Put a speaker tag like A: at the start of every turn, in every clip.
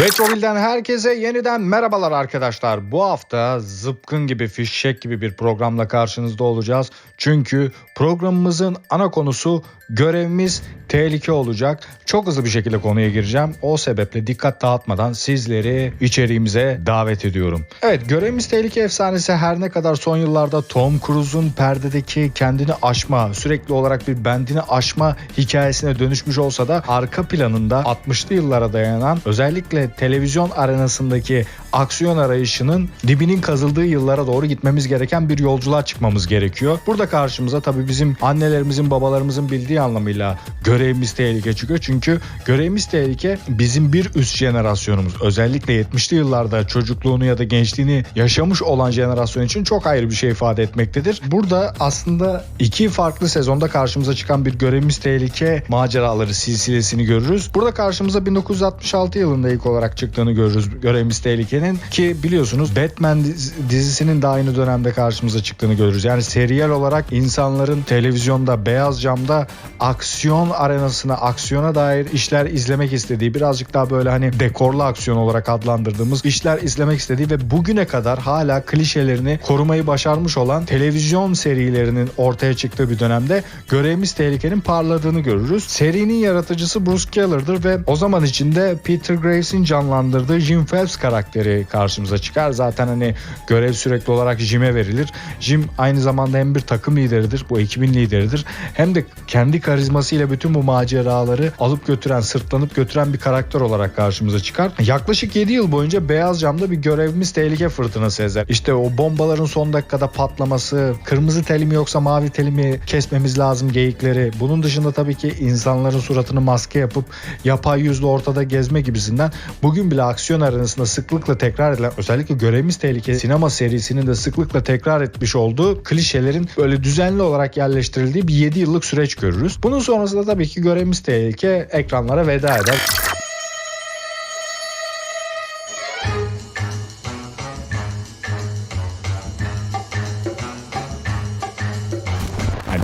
A: Retrovil'den herkese yeniden merhabalar arkadaşlar. Bu hafta zıpkın gibi, fişek gibi bir programla karşınızda olacağız. Çünkü programımızın ana konusu görevimiz tehlike olacak. Çok hızlı bir şekilde konuya gireceğim. O sebeple dikkat dağıtmadan sizleri içeriğimize davet ediyorum. Evet görevimiz tehlike efsanesi her ne kadar son yıllarda Tom Cruise'un perdedeki kendini aşma, sürekli olarak bir bendini aşma hikayesine dönüşmüş olsa da arka planında 60'lı yıllara dayanan özellikle televizyon arenasındaki aksiyon arayışının dibinin kazıldığı yıllara doğru gitmemiz gereken bir yolculuğa çıkmamız gerekiyor. Burada karşımıza tabii bizim annelerimizin babalarımızın bildiği anlamıyla görevimiz tehlike çıkıyor. Çünkü görevimiz tehlike bizim bir üst jenerasyonumuz. Özellikle 70'li yıllarda çocukluğunu ya da gençliğini yaşamış olan jenerasyon için çok ayrı bir şey ifade etmektedir. Burada aslında iki farklı sezonda karşımıza çıkan bir görevimiz tehlike maceraları silsilesini görürüz. Burada karşımıza 1966 yılında ilk olarak çıktığını görürüz görevimiz tehlikenin ki biliyorsunuz Batman diz- dizisinin de aynı dönemde karşımıza çıktığını görürüz. Yani seriyel olarak insanların televizyonda beyaz camda aksiyon arenasına aksiyona dair işler izlemek istediği birazcık daha böyle hani dekorlu aksiyon olarak adlandırdığımız işler izlemek istediği ve bugüne kadar hala klişelerini korumayı başarmış olan televizyon serilerinin ortaya çıktığı bir dönemde görevimiz tehlikenin parladığını görürüz. Serinin yaratıcısı Bruce Keller'dır ve o zaman içinde Peter Graves'in canlandırdığı Jim Phelps karakteri karşımıza çıkar. Zaten hani görev sürekli olarak Jim'e verilir. Jim aynı zamanda hem bir takım lideridir, bu ekibin lideridir. Hem de kendi karizmasıyla bütün bu maceraları alıp götüren, sırtlanıp götüren bir karakter olarak karşımıza çıkar. Yaklaşık 7 yıl boyunca Beyaz Cam'da bir görevimiz tehlike fırtınası ezer. İşte o bombaların son dakikada patlaması, kırmızı teli mi yoksa mavi teli mi kesmemiz lazım geyikleri. Bunun dışında tabii ki insanların suratını maske yapıp yapay yüzle ortada gezme gibisinden bugün bile aksiyon arenasında sıklıkla tekrar edilen özellikle görevimiz tehlike sinema serisinin de sıklıkla tekrar etmiş olduğu klişelerin böyle düzenli olarak yerleştirildiği bir 7 yıllık süreç görürüz. Bunun sonrasında tabii ki görevimiz tehlike ekranlara veda eder.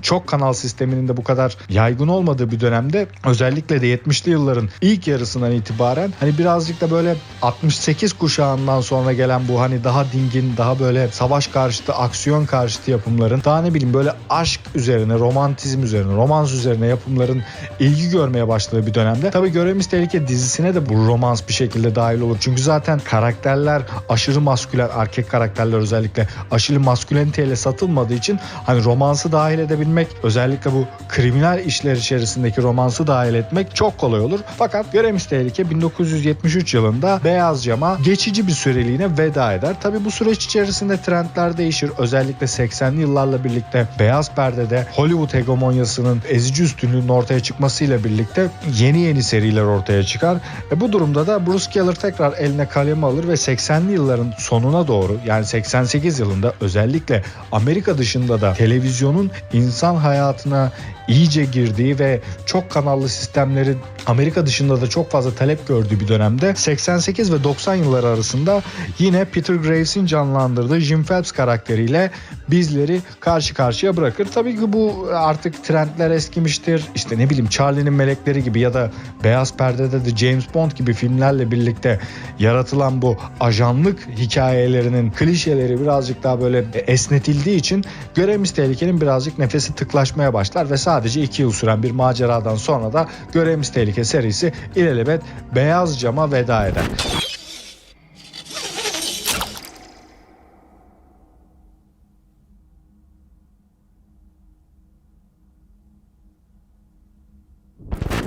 A: Çok kanal sisteminin de bu kadar yaygın olmadığı bir dönemde özellikle de 70'li yılların ilk yarısından itibaren hani birazcık da böyle 68 kuşağından sonra gelen bu hani daha dingin, daha böyle savaş karşıtı, aksiyon karşıtı yapımların daha ne bileyim böyle aşk üzerine, romantizm üzerine, romans üzerine yapımların ilgi görmeye başladığı bir dönemde. Tabii Görevimiz Tehlike dizisine de bu romans bir şekilde dahil olur. Çünkü zaten karakterler aşırı maskülen, erkek karakterler özellikle aşırı masküleniteyle satılmadığı için hani romansı dahil edebilmek, özellikle bu kriminal işler içerisindeki romansı dahil etmek çok kolay olur. Fakat Görevimiz Tehlike 1973 yılında Beyaz Cam'a geçici bir süreliğine veda eder. Tabii bu süreç içerisinde trendler değişir. Özellikle 80'li yıllarla birlikte beyaz perdede Hollywood hegemonyasının ezici üstünlüğünün ortaya çıkmasıyla birlikte yeni yeni seriler ortaya çıkar. E bu durumda da Bruce Keller tekrar eline kalemi alır ve 80'li yılların sonuna doğru yani 88 yılında özellikle Amerika dışında da televizyonun insan hayatına iyice girdiği ve çok kanallı sistemlerin Amerika dışında da çok fazla talep gördüğü bir dönemde 88 ve 90 yılları arasında yine Peter Graves'in canlandırdığı Jim Phelps karakteriyle bizleri karşı karşıya bırakır. Tabii ki bu artık trendler eskimiştir. İşte ne bileyim Charlie'nin Melekleri gibi ya da Beyaz Perde'de de James Bond gibi filmlerle birlikte yaratılan bu ajanlık hikayelerinin klişeleri birazcık daha böyle esnetildiği için Görevimiz Tehlike'nin birazcık nefesi tıklaşmaya başlar ve sadece 2 yıl süren bir maceradan sonra da Görevimiz Tehlike serisi ilelebet beyaz cama veda eder.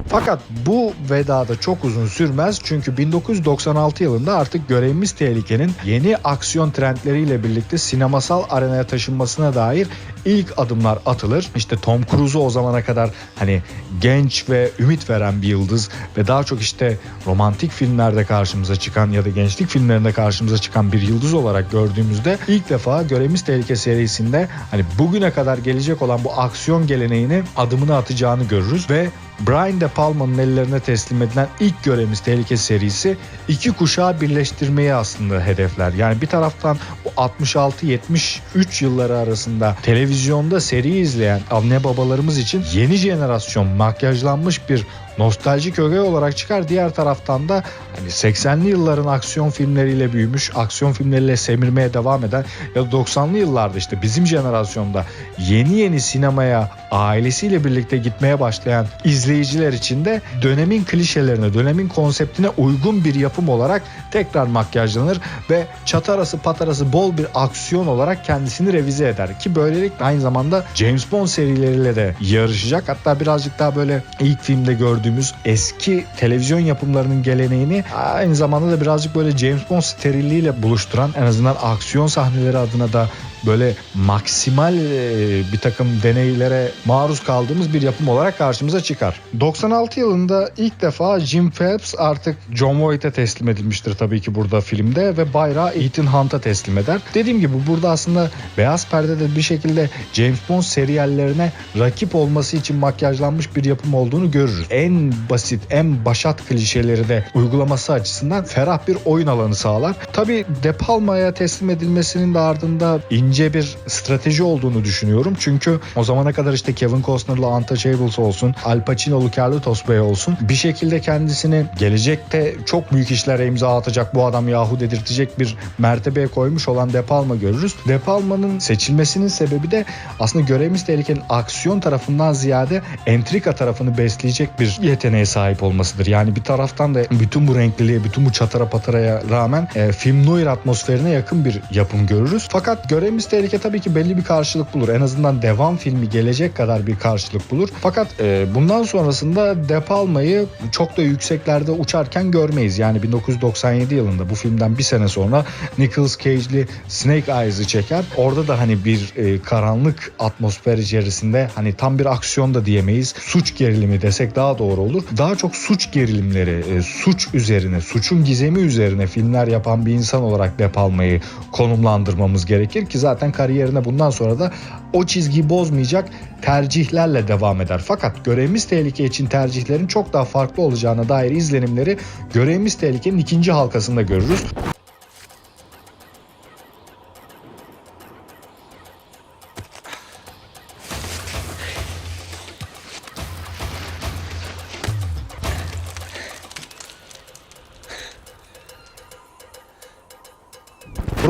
A: Fakat bu vedada çok uzun sürmez çünkü 1996 yılında artık görevimiz tehlikenin yeni aksiyon trendleriyle birlikte sinemasal arenaya taşınmasına dair ilk adımlar atılır. İşte Tom Cruise'u o zamana kadar hani genç ve ümit veren bir yıldız ve daha çok işte romantik filmlerde karşımıza çıkan ya da gençlik filmlerinde karşımıza çıkan bir yıldız olarak gördüğümüzde ilk defa Görevimiz Tehlike serisinde hani bugüne kadar gelecek olan bu aksiyon geleneğini adımını atacağını görürüz ve Brian De Palma'nın ellerine teslim edilen ilk görevimiz Tehlike serisi iki kuşağı birleştirmeyi aslında hedefler. Yani bir taraftan 66-73 yılları arasında televizyonda seri izleyen anne babalarımız için yeni jenerasyon makyajlanmış bir nostaljik öge olarak çıkar. Diğer taraftan da hani 80'li yılların aksiyon filmleriyle büyümüş, aksiyon filmleriyle semirmeye devam eden ya da 90'lı yıllarda işte bizim jenerasyonda yeni yeni sinemaya ailesiyle birlikte gitmeye başlayan izleyiciler için de dönemin klişelerine, dönemin konseptine uygun bir yapım olarak tekrar makyajlanır ve çatarası patarası bol bir aksiyon olarak kendisini revize eder ki böylelikle aynı zamanda James Bond serileriyle de yarışacak. Hatta birazcık daha böyle ilk filmde gördüğümüz eski televizyon yapımlarının geleneğini aynı zamanda da birazcık böyle James Bond sterilliğiyle buluşturan en azından aksiyon sahneleri adına da böyle maksimal e, bir takım deneylere maruz kaldığımız bir yapım olarak karşımıza çıkar. 96 yılında ilk defa Jim Phelps artık John Voight'e teslim edilmiştir tabii ki burada filmde ve bayrağı Ethan Hunt'a teslim eder. Dediğim gibi burada aslında beyaz perdede bir şekilde James Bond seriyallerine rakip olması için makyajlanmış bir yapım olduğunu görürüz. En basit, en başat klişeleri de uygulaması açısından ferah bir oyun alanı sağlar. Tabii De Palma'ya teslim edilmesinin de ardında ince bir strateji olduğunu düşünüyorum. Çünkü o zamana kadar işte Kevin Costner'la Untouchables olsun, Al Pacino'lu Carlitos Bey olsun bir şekilde kendisini gelecekte çok büyük işlere imza atacak bu adam yahu dedirtecek bir mertebeye koymuş olan De Palma görürüz. De Palma'nın seçilmesinin sebebi de aslında görevimiz tehlikenin aksiyon tarafından ziyade entrika tarafını besleyecek bir yeteneğe sahip olmasıdır. Yani bir taraftan da bütün bu renkliliğe, bütün bu çatara pataraya rağmen e, film noir atmosferine yakın bir yapım görürüz. Fakat görevimiz tehlike tabii ki belli bir karşılık bulur. En azından devam filmi gelecek kadar bir karşılık bulur. Fakat e, bundan sonrasında De Palma'yı çok da yükseklerde uçarken görmeyiz. Yani 1997 yılında bu filmden bir sene sonra Nicolas Cage'li Snake Eyes'ı çeker. Orada da hani bir e, karanlık atmosfer içerisinde hani tam bir aksiyon da diyemeyiz. Suç gerilimi desek daha doğru olur. Daha çok suç gerilimleri, e, suç üzerine, suçun gizemi üzerine filmler yapan bir insan olarak De Palma'yı konumlandırmamız gerekir ki zaten kariyerine bundan sonra da o çizgiyi bozmayacak tercihlerle devam eder. Fakat görevimiz tehlike için tercihlerin çok daha farklı olacağına dair izlenimleri görevimiz tehlikenin ikinci halkasında görürüz.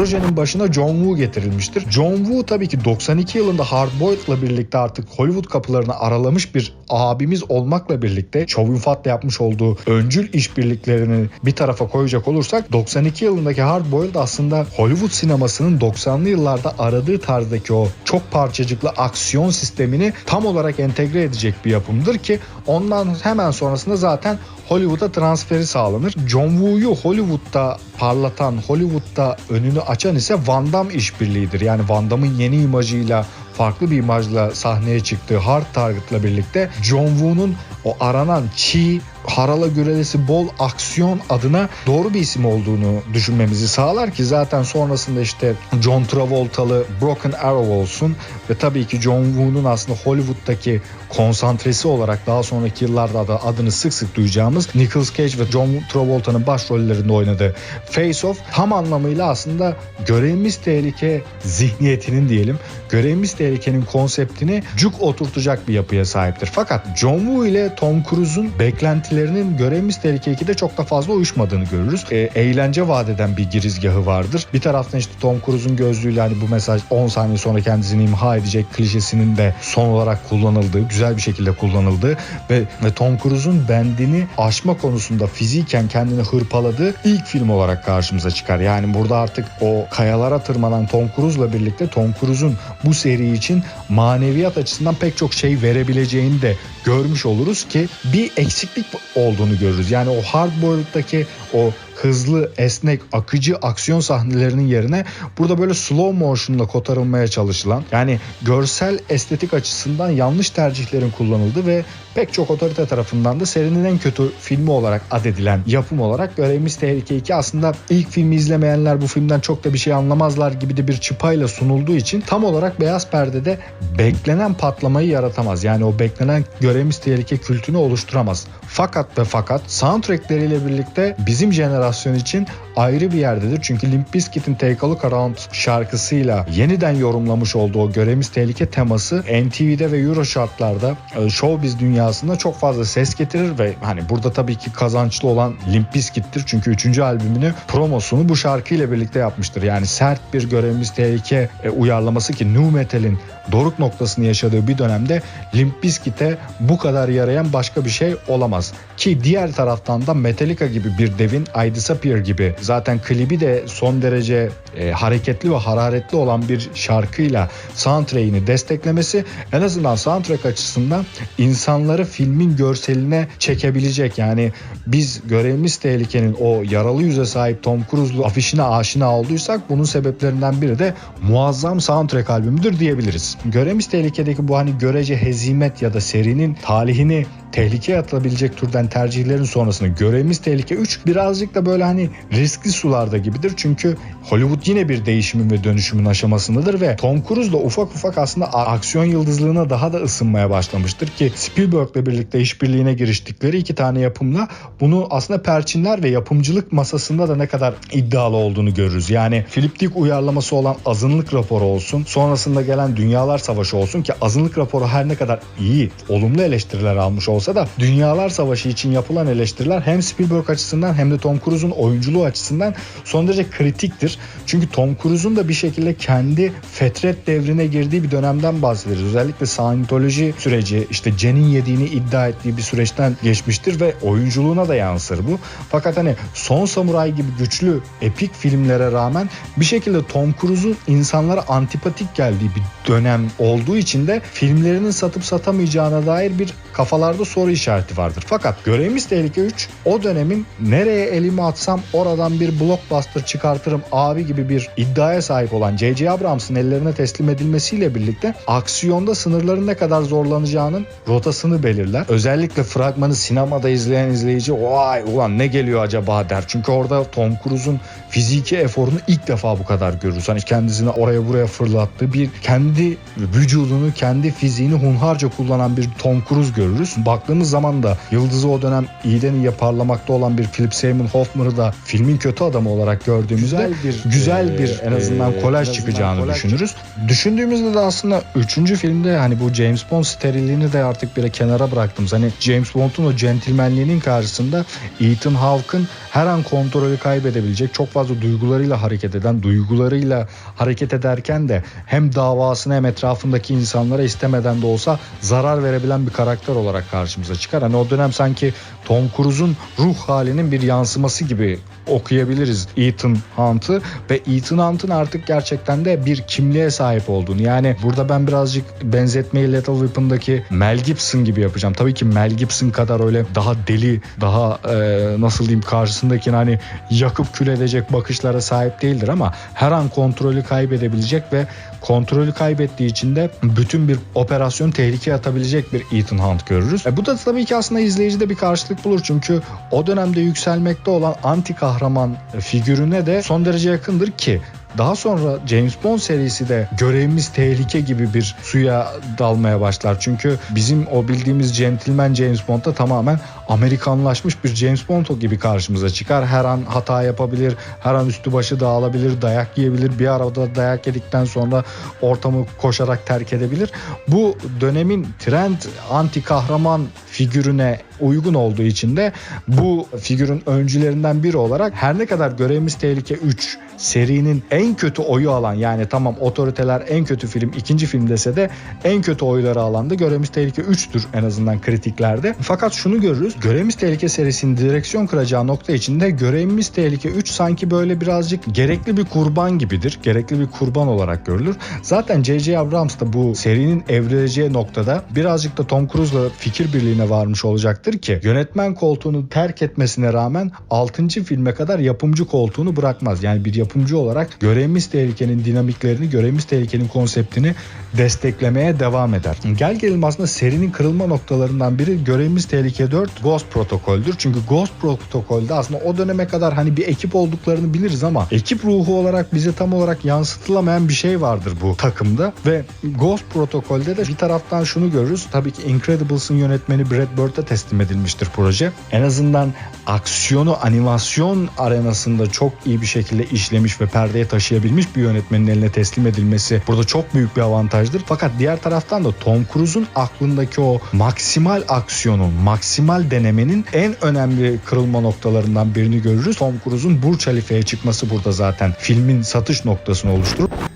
A: Projenin başına John Woo getirilmiştir. John Woo tabii ki 92 yılında Hard Boyled'la birlikte artık Hollywood kapılarını aralamış bir abimiz olmakla birlikte Chow Yun-fat'la yapmış olduğu öncül işbirliklerini bir tarafa koyacak olursak 92 yılındaki Hard Boiled aslında Hollywood sinemasının 90'lı yıllarda aradığı tarzdaki o çok parçacıklı aksiyon sistemini tam olarak entegre edecek bir yapımdır ki ondan hemen sonrasında zaten Hollywood'a transferi sağlanır. John Woo'yu Hollywood'da parlatan, Hollywood'da önünü açan ise Van Damme işbirliğidir. Yani Van Damme'ın yeni imajıyla farklı bir imajla sahneye çıktığı Hard Target'la birlikte John Woo'nun o aranan çiğ, harala gürelesi bol aksiyon adına doğru bir isim olduğunu düşünmemizi sağlar ki zaten sonrasında işte John Travolta'lı Broken Arrow olsun ve tabii ki John Woo'nun aslında Hollywood'daki konsantresi olarak daha sonraki yıllarda da adını sık sık duyacağımız Nicolas Cage ve John Travolta'nın başrollerinde oynadığı Face Off tam anlamıyla aslında görevimiz tehlike zihniyetinin diyelim görevimiz tehlikenin konseptini cuk oturtacak bir yapıya sahiptir. Fakat John Woo ile Tom Cruise'un beklentilerinin görevimiz tehlike 2'de çok da fazla uyuşmadığını görürüz. E, eğlence vadeden bir girizgahı vardır. Bir taraftan işte Tom Cruise'un gözlüğüyle hani bu mesaj 10 saniye sonra kendisini imha edecek klişesinin de son olarak kullanıldığı, güzel bir şekilde kullanıldığı ve, ve Tom Cruise'un bendini aşma konusunda fiziken kendini hırpaladığı ilk film olarak karşımıza çıkar. Yani burada artık o kayalara tırmanan Tom Cruise'la birlikte Tom Cruise'un bu seri için maneviyat açısından pek çok şey verebileceğini de görmüş oluruz ki bir eksiklik olduğunu görürüz. Yani o hard boiled'daki o hızlı, esnek, akıcı aksiyon sahnelerinin yerine burada böyle slow motion'la kotarılmaya çalışılan yani görsel estetik açısından yanlış tercihlerin kullanıldığı ve pek çok otorite tarafından da serinin en kötü filmi olarak adedilen yapım olarak Görevimiz Tehlike 2 aslında ilk filmi izlemeyenler bu filmden çok da bir şey anlamazlar gibi de bir çıpayla sunulduğu için tam olarak beyaz perdede beklenen patlamayı yaratamaz. Yani o beklenen Görevimiz Tehlike kültünü oluşturamaz. Fakat ve fakat soundtrackleriyle birlikte bizim jenerasyon için ayrı bir yerdedir. Çünkü Limp Bizkit'in Take a Look Around şarkısıyla yeniden yorumlamış olduğu o görevimiz tehlike teması NTV'de ve Euro şartlarda e, showbiz dünyasında çok fazla ses getirir ve hani burada tabii ki kazançlı olan Limp Bizkit'tir. Çünkü 3. albümünü promosunu bu şarkıyla birlikte yapmıştır. Yani sert bir görevimiz tehlike e, uyarlaması ki nu metal'in doruk noktasını yaşadığı bir dönemde Limp Bizkit'e bu kadar yarayan başka bir şey olamaz. Ki diğer taraftan da Metallica gibi bir devin I Disappear gibi zaten klibi de son derece e, hareketli ve hararetli olan bir şarkıyla soundtrack'ini desteklemesi en azından soundtrack açısından insanları filmin görseline çekebilecek. Yani biz görevimiz tehlikenin o yaralı yüze sahip Tom Cruise'lu afişine aşina olduysak bunun sebeplerinden biri de muazzam soundtrack albümüdür diyebiliriz. Görevimiz tehlikedeki bu hani görece hezimet ya da serinin talihini tehlikeye atılabilecek türden tercihlerin sonrasında görevimiz tehlike 3 birazcık da böyle hani riskli sularda gibidir. Çünkü Hollywood yine bir değişimin ve dönüşümün aşamasındadır ve Tom Cruise da ufak ufak aslında aksiyon yıldızlığına daha da ısınmaya başlamıştır ki Spielberg'le birlikte işbirliğine giriştikleri iki tane yapımla bunu aslında perçinler ve yapımcılık masasında da ne kadar iddialı olduğunu görürüz. Yani Philip Dick uyarlaması olan azınlık raporu olsun, sonrasında gelen Dünyalar Savaşı olsun ki azınlık raporu her ne kadar iyi, olumlu eleştiriler almış olsa da Dünyalar Savaşı için yapılan eleştiriler hem Spielberg açısından hem de Tom Cruise'un oyunculuğu açısından son derece kritiktir. Çünkü Tom Cruise'un da bir şekilde kendi fetret devrine girdiği bir dönemden bahsederiz. Özellikle Scientology süreci işte Jen'in yediğini iddia ettiği bir süreçten geçmiştir ve oyunculuğuna da yansır bu. Fakat hani Son Samuray gibi güçlü epik filmlere rağmen bir şekilde Tom Cruise'un insanlara antipatik geldiği bir dönem olduğu için de filmlerinin satıp satamayacağına dair bir kafalarda soru işareti vardır. Fakat Görevimiz Tehlike 3 o dönemin nereye elimi atsam oradan bir blockbuster çıkartırım abi gibi bir iddiaya sahip olan J.J. Abrams'ın ellerine teslim edilmesiyle birlikte aksiyonda sınırların ne kadar zorlanacağının rotasını belirler. Özellikle fragmanı sinemada izleyen izleyici vay ulan ne geliyor acaba der. Çünkü orada Tom Cruise'un fiziki eforunu ilk defa bu kadar görürüz. Hani kendisini oraya buraya fırlattığı bir kendi vücudunu, kendi fiziğini hunharca kullanan bir Tom Cruise görürüz. Baktığımız zaman da yıldızı o dönem iyiden iyiye parlamakta olan bir Philip Seymour Hoffman'ı da filmin kötü adamı olarak gördüğümüzde güzel bir, güzel bir en azından
B: e,
A: kolaj
B: en
A: çıkacağını
B: kolaj
A: düşünürüz. Düşündüğümüzde de aslında 3. filmde hani bu James Bond sterilliğini de artık bir kenara bıraktım. Hani James Bond'un o centilmenliğinin karşısında Ethan Hawke'ın her an kontrolü kaybedebilecek çok fazla duygularıyla hareket eden, duygularıyla hareket ederken de hem davasına hem etrafındaki insanlara istemeden de olsa zarar verebilen bir karakter olarak karşımıza çıkar. Hani o dönem sanki Tom Cruise'un ruh halinin bir yansıması gibi okuyabiliriz Ethan Hunt'ı ve Ethan Hunt'ın artık gerçekten de bir kimliğe sahip olduğunu. Yani burada ben birazcık benzetmeyi Lethal Weapon'daki Mel Gibson gibi yapacağım. Tabii ki Mel Gibson kadar öyle daha deli, daha e, nasıl diyeyim karşısındakini hani yakıp kül edecek bakışlara sahip değildir ama her an kontrolü kaybedebilecek ve kontrolü kaybettiği için de bütün bir operasyon tehlikeye atabilecek bir Ethan Hunt görürüz. E, bu da tabii ki aslında izleyicide bir karşılık bulur çünkü o dönemde yükselmekte olan anti kahraman figürüne de son derece yakındır ki daha sonra James Bond serisi de görevimiz tehlike gibi bir suya dalmaya başlar. Çünkü bizim o bildiğimiz gentleman James Bond'da tamamen Amerikanlaşmış bir James Bond gibi karşımıza çıkar. Her an hata yapabilir, her an üstü başı dağılabilir, dayak yiyebilir. Bir arada dayak yedikten sonra ortamı koşarak terk edebilir. Bu dönemin trend anti kahraman figürüne uygun olduğu için de bu figürün öncülerinden biri olarak her ne kadar görevimiz tehlike 3 serinin en kötü oyu alan yani tamam otoriteler en kötü film ikinci film dese de en kötü oyları alan da Görevimiz Tehlike 3'tür en azından kritiklerde. Fakat şunu görürüz. Görevimiz Tehlike serisinin direksiyon kıracağı nokta içinde Görevimiz Tehlike 3 sanki böyle birazcık gerekli bir kurban gibidir. Gerekli bir kurban olarak görülür. Zaten J.J. Abrams da bu serinin evrileceği noktada birazcık da Tom Cruise'la fikir birliğine varmış olacaktır ki yönetmen koltuğunu terk etmesine rağmen 6. filme kadar yapımcı koltuğunu bırakmaz. Yani bir yapımcı olarak görevimiz tehlikenin dinamiklerini, görevimiz tehlikenin konseptini desteklemeye devam eder. Gel gelelim aslında serinin kırılma noktalarından biri görevimiz tehlike 4. Bu Ghost Protokol'dür. Çünkü Ghost Protokol'de aslında o döneme kadar hani bir ekip olduklarını biliriz ama ekip ruhu olarak bize tam olarak yansıtılamayan bir şey vardır bu takımda ve Ghost Protokol'de de bir taraftan şunu görürüz. Tabii ki Incredibles'ın yönetmeni Brad Bird'e teslim edilmiştir proje. En azından aksiyonu animasyon arenasında çok iyi bir şekilde işlemiş ve perdeye taşıyabilmiş bir yönetmenin eline teslim edilmesi burada çok büyük bir avantajdır. Fakat diğer taraftan da Tom Cruise'un aklındaki o maksimal aksiyonun, maksimal denemenin en önemli kırılma noktalarından birini görürüz. Tom Cruise'un Burç Halife'ye çıkması burada zaten filmin satış noktasını oluşturur.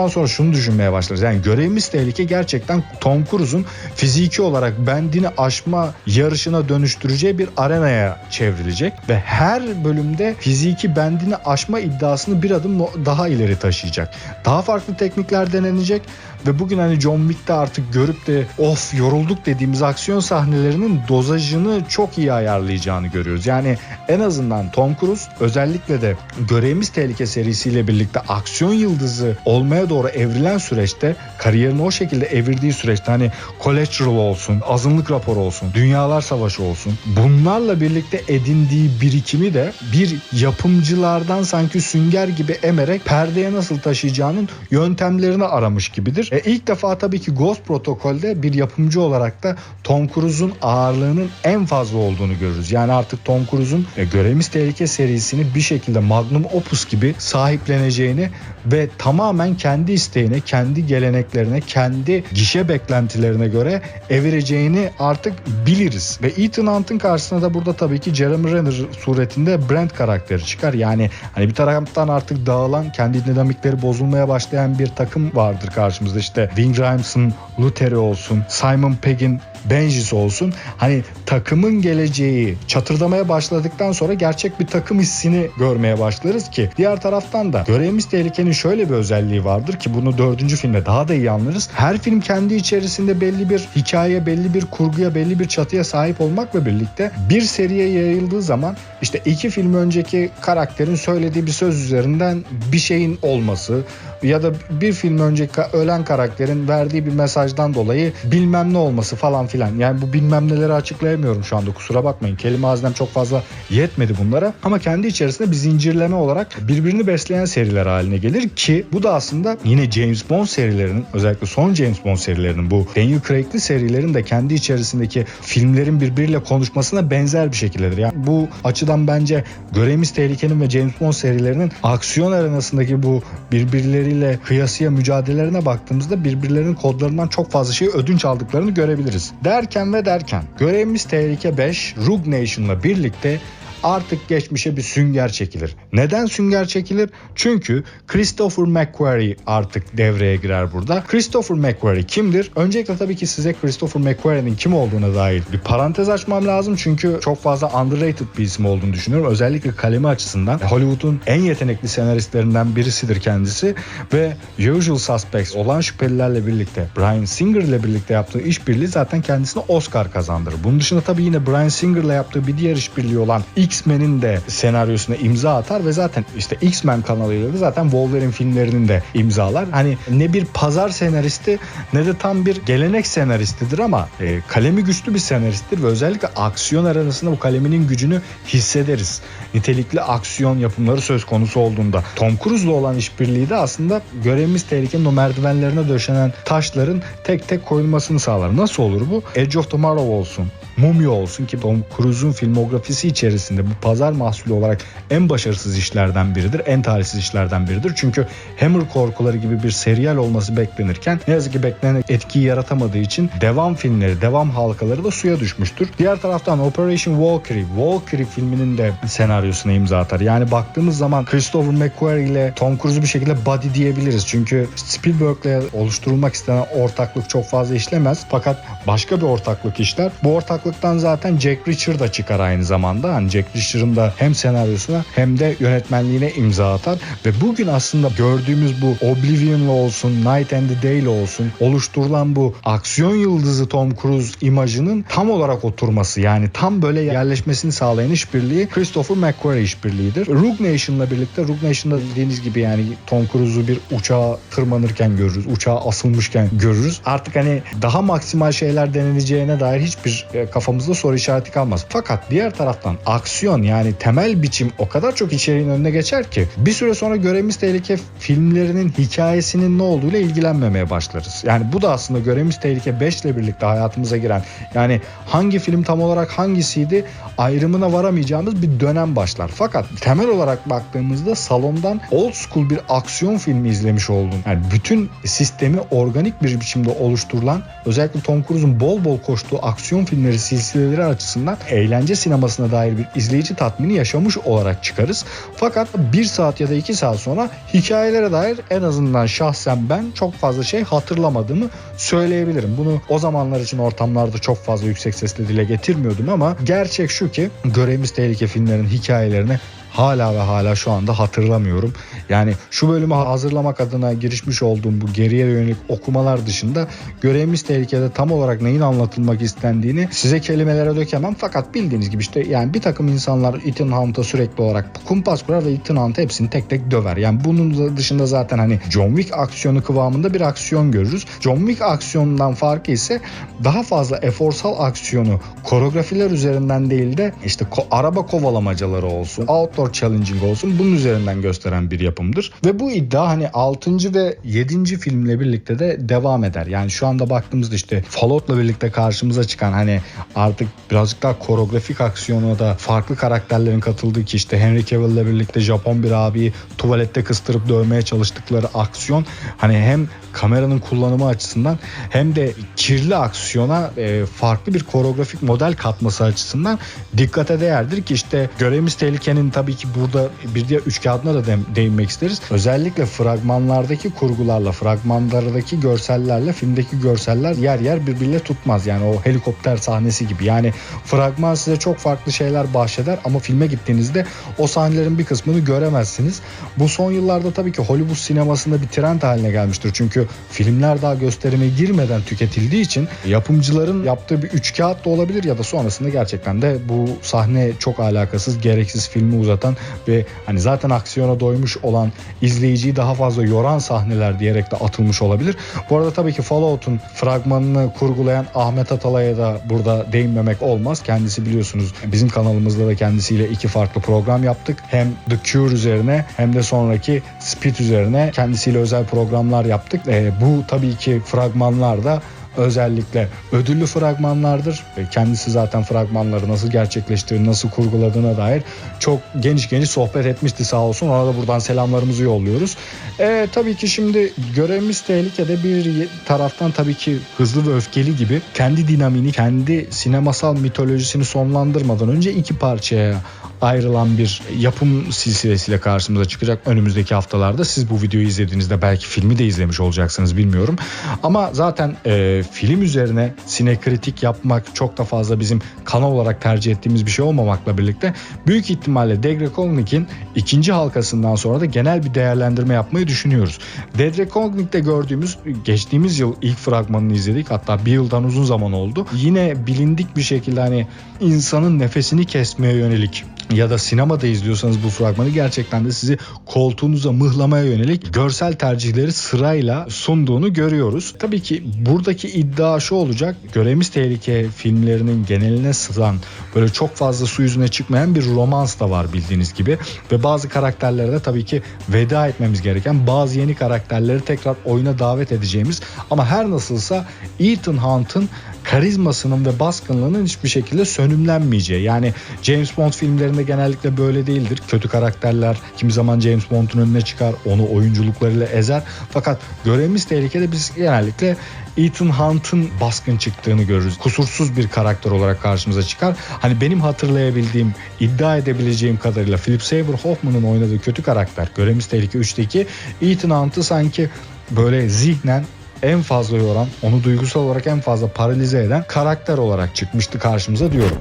A: Bundan sonra şunu düşünmeye başlarız. Yani görevimiz tehlike gerçekten Tom Cruise'un fiziki olarak bendini aşma yarışına dönüştüreceği bir arenaya çevrilecek ve her bölümde fiziki bendini aşma iddiasını bir adım daha ileri taşıyacak. Daha farklı teknikler denenecek ve bugün hani John Wick'te artık görüp de of yorulduk dediğimiz aksiyon sahnelerinin dozajını çok iyi ayarlayacağını görüyoruz. Yani en azından Tom Cruise özellikle de Görevimiz Tehlike serisiyle birlikte aksiyon yıldızı olmaya doğru evrilen süreçte kariyerini o şekilde evirdiği süreçte hani Collateral olsun, azınlık raporu olsun, Dünyalar Savaşı olsun bunlarla birlikte edindiği birikimi de bir yapımcılardan sanki sünger gibi emerek perdeye nasıl taşıyacağının yöntemlerini aramış gibidir. E ilk defa tabii ki Ghost Protokol'de bir yapımcı olarak da Tom Cruise'un ağırlığının en fazla olduğunu görürüz. Yani artık Tom Cruise'un e, Görevimiz Tehlike serisini bir şekilde magnum opus gibi sahipleneceğini ve tamamen kendi isteğine, kendi geleneklerine, kendi gişe beklentilerine göre evireceğini artık biliriz. Ve Ethan Hunt'ın karşısına da burada tabii ki Jeremy Renner suretinde Brent karakteri çıkar. Yani hani bir taraftan artık dağılan, kendi dinamikleri bozulmaya başlayan bir takım vardır karşımızda. İşte Wing Rams'ın Luther'i olsun, Simon Pegg'in Benji's olsun. Hani takımın geleceği çatırdamaya başladıktan sonra gerçek bir takım hissini görmeye başlarız ki diğer taraftan da görevimiz tehlikenin şöyle bir özelliği vardır ki bunu dördüncü filmde daha da iyi anlarız. Her film kendi içerisinde belli bir hikaye, belli bir kurguya, belli bir çatıya sahip olmakla birlikte bir seriye yayıldığı zaman işte iki film önceki karakterin söylediği bir söz üzerinden bir şeyin olması ya da bir film önceki ölen karakterin verdiği bir mesajdan dolayı bilmem ne olması falan filan. Yani bu bilmem neleri açıklayamıyorum şu anda kusura bakmayın. Kelime hazinem çok fazla yetmedi bunlara. Ama kendi içerisinde bir zincirleme olarak birbirini besleyen seriler haline gelir ki bu da aslında yine James Bond serilerinin özellikle son James Bond serilerinin bu Daniel Craig'li serilerin de kendi içerisindeki filmlerin birbiriyle konuşmasına benzer bir şekildedir. Yani bu açıdan bence Görevimiz Tehlikenin ve James Bond serilerinin aksiyon arenasındaki bu birbirleriyle kıyasıya mücadelelerine baktığımızda birbirlerinin kodlarından çok fazla şey ödünç aldıklarını görebiliriz. Derken ve derken Görevimiz Tehlike 5 Rogue Nation'la birlikte artık geçmişe bir sünger çekilir. Neden sünger çekilir? Çünkü Christopher McQuarrie artık devreye girer burada. Christopher McQuarrie kimdir? Öncelikle tabii ki size Christopher McQuarrie'nin kim olduğuna dair bir parantez açmam lazım. Çünkü çok fazla underrated bir isim olduğunu düşünüyorum. Özellikle kalemi açısından Hollywood'un en yetenekli senaristlerinden birisidir kendisi ve Usual Suspects olan şüphelilerle birlikte Brian Singer ile birlikte yaptığı işbirliği zaten kendisine Oscar kazandırır. Bunun dışında tabii yine Brian Singer ile yaptığı bir diğer işbirliği olan X-Men'in de senaryosuna imza atar ve zaten işte X-Men kanalıyla da zaten Wolverine filmlerinin de imzalar. Hani ne bir pazar senaristi ne de tam bir gelenek senaristidir ama e, kalemi güçlü bir senaristtir ve özellikle aksiyon arasında bu kaleminin gücünü hissederiz. Nitelikli aksiyon yapımları söz konusu olduğunda. Tom Cruise'la olan işbirliği de aslında görevimiz tehlikenin o merdivenlerine döşenen taşların tek tek koyulmasını sağlar. Nasıl olur bu? Edge of Tomorrow olsun. Mumya olsun ki Tom Cruise'un filmografisi içerisinde bu pazar mahsulü olarak en başarısız işlerden biridir. En talihsiz işlerden biridir. Çünkü Hammer korkuları gibi bir seriyal olması beklenirken ne yazık ki beklenen etkiyi yaratamadığı için devam filmleri, devam halkaları da suya düşmüştür. Diğer taraftan Operation Valkyrie, Valkyrie filminin de senaryosuna imza atar. Yani baktığımız zaman Christopher McQuarrie ile Tom Cruise'u bir şekilde buddy diyebiliriz. Çünkü Spielberg'le oluşturulmak istenen ortaklık çok fazla işlemez. Fakat başka bir ortaklık işler. Bu ortaklık ortaklıktan zaten Jack Reacher da çıkar aynı zamanda. Hani Jack Reacher'ın da hem senaryosuna hem de yönetmenliğine imza atar ve bugün aslında gördüğümüz bu Oblivion'la olsun, Night and the Day'le olsun oluşturulan bu aksiyon yıldızı Tom Cruise imajının tam olarak oturması yani tam böyle yerleşmesini sağlayan işbirliği Christopher McQuarrie işbirliğidir. Rogue Nation'la birlikte Rogue Nation'da dediğiniz gibi yani Tom Cruise'u bir uçağa tırmanırken görürüz. Uçağa asılmışken görürüz. Artık hani daha maksimal şeyler deneneceğine dair hiçbir e, kafamızda soru işareti kalmaz. Fakat diğer taraftan aksiyon yani temel biçim o kadar çok içeriğin önüne geçer ki bir süre sonra Görevimiz Tehlike filmlerinin hikayesinin ne olduğuyla ilgilenmemeye başlarız. Yani bu da aslında Görevimiz Tehlike 5 ile birlikte hayatımıza giren yani hangi film tam olarak hangisiydi ayrımına varamayacağımız bir dönem başlar. Fakat temel olarak baktığımızda salondan old school bir aksiyon filmi izlemiş oldun. Yani bütün sistemi organik bir biçimde oluşturulan özellikle Tom Cruise'un bol bol koştuğu aksiyon filmleri silsileleri açısından eğlence sinemasına dair bir izleyici tatmini yaşamış olarak çıkarız. Fakat bir saat ya da iki saat sonra hikayelere dair en azından şahsen ben çok fazla şey hatırlamadığımı söyleyebilirim. Bunu o zamanlar için ortamlarda çok fazla yüksek sesle dile getirmiyordum ama gerçek şu ki Görevimiz Tehlike filmlerinin hikayelerini hala ve hala şu anda hatırlamıyorum. Yani şu bölümü hazırlamak adına girişmiş olduğum bu geriye yönelik okumalar dışında görevimiz tehlikede tam olarak neyin anlatılmak istendiğini size kelimelere dökemem. Fakat bildiğiniz gibi işte yani bir takım insanlar Ethan Hunt'a sürekli olarak kumpas kurar ve Ethan Hunt hepsini tek tek döver. Yani bunun dışında zaten hani John Wick aksiyonu kıvamında bir aksiyon görürüz. John Wick aksiyonundan farkı ise daha fazla eforsal aksiyonu koreografiler üzerinden değil de işte ko- araba kovalamacaları olsun, outdoor challenging olsun bunun üzerinden gösteren bir yapımdır. Ve bu iddia hani 6. ve 7. filmle birlikte de devam eder. Yani şu anda baktığımızda işte Fallout'la birlikte karşımıza çıkan hani artık birazcık daha koreografik aksiyona da farklı karakterlerin katıldığı ki işte Henry Cavill'le birlikte Japon bir abiyi tuvalette kıstırıp dövmeye çalıştıkları aksiyon hani hem kameranın kullanımı açısından hem de kirli aksiyona e, farklı bir koreografik model katması açısından dikkate değerdir ki işte görevimiz tehlikenin tabii ki burada bir diğer üç kağıdına da de- değinmek isteriz. Özellikle fragmanlardaki kurgularla, fragmanlardaki görsellerle filmdeki görseller yer yer birbiriyle tutmaz. Yani o helikopter sahnesi gibi. Yani fragman size çok farklı şeyler bahşeder ama filme gittiğinizde o sahnelerin bir kısmını göremezsiniz. Bu son yıllarda tabii ki Hollywood sinemasında bir trend haline gelmiştir. Çünkü filmler daha gösterime girmeden tüketildiği için yapımcıların yaptığı bir üç kağıt da olabilir ya da sonrasında gerçekten de bu sahne çok alakasız, gereksiz filmi uzatan ve hani zaten aksiyona doymuş olan izleyiciyi daha fazla yoran sahneler diyerek de atılmış olabilir. Bu arada tabii ki Fallout'un fragmanını kurgulayan Ahmet Atalay'a da burada değinmemek olmaz. Kendisi biliyorsunuz bizim kanalımızda da kendisiyle iki farklı program yaptık. Hem The Cure üzerine hem de sonraki Speed üzerine kendisiyle özel programlar yaptık. Ee, bu tabii ki fragmanlar da özellikle ödüllü fragmanlardır. E, Kendisi zaten fragmanları nasıl gerçekleştirdiğini, nasıl kurguladığına dair çok geniş geniş sohbet etmişti sağ olsun. Ona da buradan selamlarımızı yolluyoruz. E, tabii ki şimdi görevimiz tehlikede bir taraftan tabii ki hızlı ve öfkeli gibi kendi dinamini, kendi sinemasal mitolojisini sonlandırmadan önce iki parçaya ayrılan bir yapım silsilesiyle karşımıza çıkacak önümüzdeki haftalarda. Siz bu videoyu izlediğinizde belki filmi de izlemiş olacaksınız bilmiyorum. Ama zaten e, film üzerine sinekritik yapmak çok da fazla bizim kanal olarak tercih ettiğimiz bir şey olmamakla birlikte büyük ihtimalle Dead Reckoning'in ikinci halkasından sonra da genel bir değerlendirme yapmayı düşünüyoruz. Dead Reckoning'de gördüğümüz geçtiğimiz yıl ilk fragmanını izledik. Hatta bir yıldan uzun zaman oldu. Yine bilindik bir şekilde hani insanın nefesini kesmeye yönelik ya da sinemada izliyorsanız bu fragmanı gerçekten de sizi koltuğunuza mıhlamaya yönelik görsel tercihleri sırayla sunduğunu görüyoruz. Tabii ki buradaki iddia şu olacak. Görevimiz Tehlike filmlerinin geneline sızan böyle çok fazla su yüzüne çıkmayan bir romans da var bildiğiniz gibi. Ve bazı karakterlere de tabii ki veda etmemiz gereken bazı yeni karakterleri tekrar oyuna davet edeceğimiz ama her nasılsa Ethan Hunt'ın karizmasının ve baskınlığının hiçbir şekilde sönümlenmeyeceği. Yani James Bond filmlerinde genellikle böyle değildir. Kötü karakterler kimi zaman James Bond'un önüne çıkar, onu oyunculuklarıyla ezer. Fakat görevimiz tehlikede biz genellikle Ethan Hunt'ın baskın çıktığını görürüz. Kusursuz bir karakter olarak karşımıza çıkar. Hani benim hatırlayabildiğim, iddia edebileceğim kadarıyla Philip Seymour Hoffman'ın oynadığı kötü karakter Görevimiz Tehlike 3'teki Ethan Hunt'ı sanki böyle zihnen en fazla yoran, onu duygusal olarak en fazla paralize eden karakter olarak çıkmıştı karşımıza diyorum.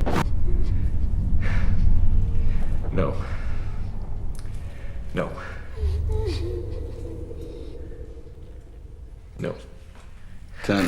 C: No. No. No.
B: Ten.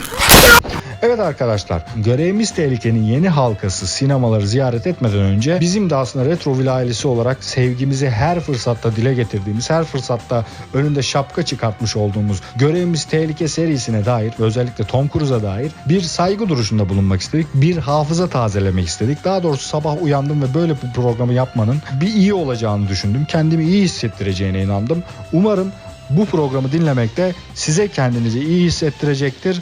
A: Evet arkadaşlar, görevimiz tehlikenin yeni halkası sinemaları ziyaret etmeden önce bizim de aslında Retroville ailesi olarak sevgimizi her fırsatta dile getirdiğimiz, her fırsatta önünde şapka çıkartmış olduğumuz görevimiz tehlike serisine dair özellikle Tom Cruise'a dair bir saygı duruşunda bulunmak istedik. Bir hafıza tazelemek istedik. Daha doğrusu sabah uyandım ve böyle bir programı yapmanın bir iyi olacağını düşündüm. Kendimi iyi hissettireceğine inandım. Umarım bu programı dinlemekte size kendinizi iyi hissettirecektir.